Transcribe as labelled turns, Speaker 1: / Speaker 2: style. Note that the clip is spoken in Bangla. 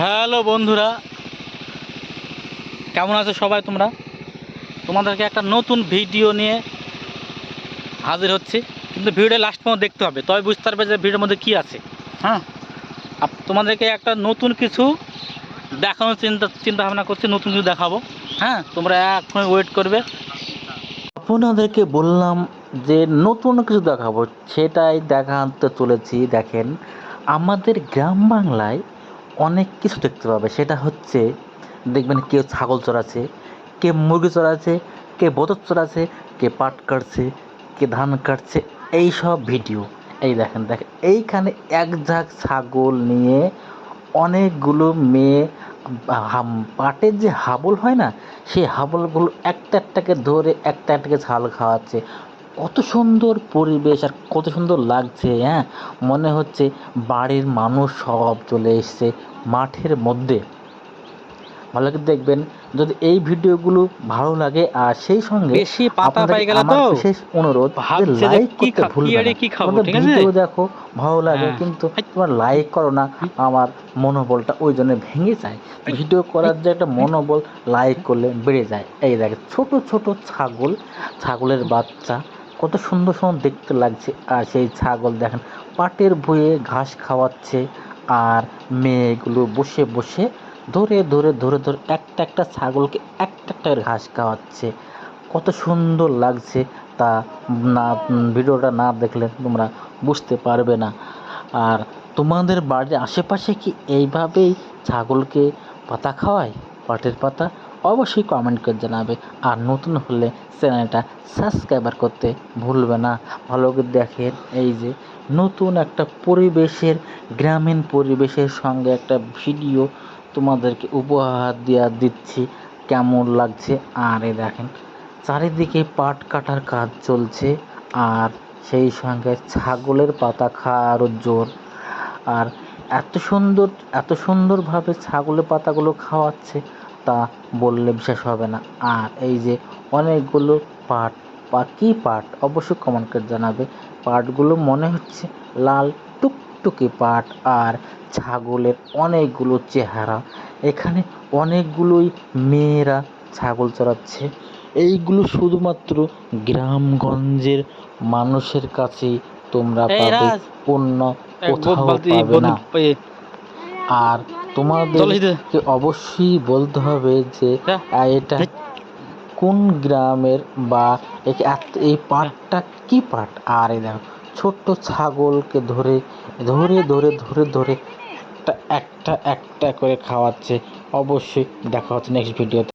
Speaker 1: হ্যালো বন্ধুরা, কেমন আছো সবাই তোমরা? তোমাদেরকে একটা নতুন ভিডিও নিয়ে হাজির হচ্ছে, কিন্তু ভিডিও লাস্ট পর্যন্ত দেখতে হবে, তবে বুঝতে পারবে যে ভিডিওর মধ্যে কী আছে হ্যাঁ? তোমাদেরকে একটা নতুন কিছু দেখানোর চিন্তা চিন্তা ভাবনা করছি, নতুন কিছু দেখাবো হ্যাঁ? তোমরা এখন ওয়েট করবে। আপনাদেরকে বললাম যে নতুন কিছু দেখাবো, সেটাই দেখাতে চলেছি, দেখেন, আমাদের গ্রাম বাংলায় অনেক কিছু দেখতে পাবে। সেটা হচ্ছে, দেখবেন কেউ ছাগল চড়াচ্ছে, কে মুরগি চড়াচ্ছে, কে বতর চড়াচ্ছে, কে পাট কাটছে, কে ধান কাটছে, এই সব ভিডিও। এই দেখেন দেখেন, এইখানে এক ঝাঁক ছাগল নিয়ে অনেকগুলো মেয়ে পাটের যে হাবল হয় না, সেই হাবলগুলো একটা একটাকে ধরে একটা একটাকে ঝাল খাওয়াচ্ছে। কত সুন্দর পরিবেশ আর কত সুন্দর লাগছে হ্যাঁ? মনে হচ্ছে বাড়ির মানুষ সব চলে এসছে মাঠের মধ্যে। ভালো করে দেখবেন যদি এই ভিডিওগুলো ভালো লাগে আর সেই সঙ্গে
Speaker 2: বেশি পাতা পাই গেল তো?
Speaker 1: বিশেষ অনুরোধ লাইক
Speaker 2: কি
Speaker 1: করতে
Speaker 2: কি
Speaker 1: না।
Speaker 2: কি খাব, ঠিক আছে?
Speaker 1: ভিডিও দেখো ভালো লাগে
Speaker 2: হ্যাঁ।
Speaker 1: কিন্তু তোমার লাইক করো না আমার মনোবলটা ওই জন্য ভেঙে যায়। ভিডিও করার যে একটা মনোবল লাইক করলে বেড়ে যায়। এই দেখে ছোট ছোট ছাগল ছাগলের বাচ্চা। কত সুন্দর সুন্দর দেখতে লাগছে। আর সেই ছাগল দেখেন, পাটের ভুঁয়ে ঘাস খাওয়াচ্ছে আর মেয়েগুলো বসে বসে ধরে ধরে ধরে ধরে একটা একটা ছাগলকে একটা একটা ঘাস খাওয়াচ্ছে। কত সুন্দর লাগছে তা না, ভিডিওটা না দেখলে তোমরা বুঝতে পারবে না। আর তোমাদের বাড়ির আশেপাশে কি এইভাবেই ছাগলকে পাতা খাওয়ায়? পাটের পাতা? অবশ্যই কমেন্ট করে জানাবে। আর নতুন হলে চ্যানেলটা সাবস্ক্রাইবার করতে ভুলবে না। ভালো করে দেখেন, এই যে নতুন একটা পরিবেশের, গ্রামীণ পরিবেশের সঙ্গে একটা ভিডিও তোমাদেরকে উপহার দেওয়া দিচ্ছি। কেমন লাগছে? আর এ দেখেন, চারিদিকে পাট কাটার কাজ চলছে। আর সেই সঙ্গে ছাগলের পাতা খাওয়ারও জোর। আর এত সুন্দর, এত সুন্দরভাবে ছাগলের পাতাগুলো খাওয়াচ্ছে। তা বললে বিশ্বাস হবে না। আর এই যে অনেকগুলো পাট বা কী পাট অবশ্যই কমেন্ট করে জানাবে। পাটগুলো মনে হচ্ছে লাল টুকটুকে পাট আর ছাগলের অনেকগুলো চেহারা। এখানে অনেকগুলোই মেয়েরা ছাগল চড়াচ্ছে। এইগুলো শুধুমাত্র গ্রামগঞ্জের মানুষের কাছেই তোমরা পাবে। অন্য কোথাও পাবে না। আর
Speaker 2: জল
Speaker 1: তোমাদের
Speaker 2: দিতে।
Speaker 1: অবশ্যই বলতে হবে যে। এটা কোন গ্রামের বা এই পাটটা কি পাট আর এই দেখো ছোট্ট ছাগলকে ধরে ধরে ধরে ধরে ধরে একটা একটা একটা করে খাওয়াচ্ছে অবশ্যই দেখা হচ্ছে নেক্সট ভিডিওতে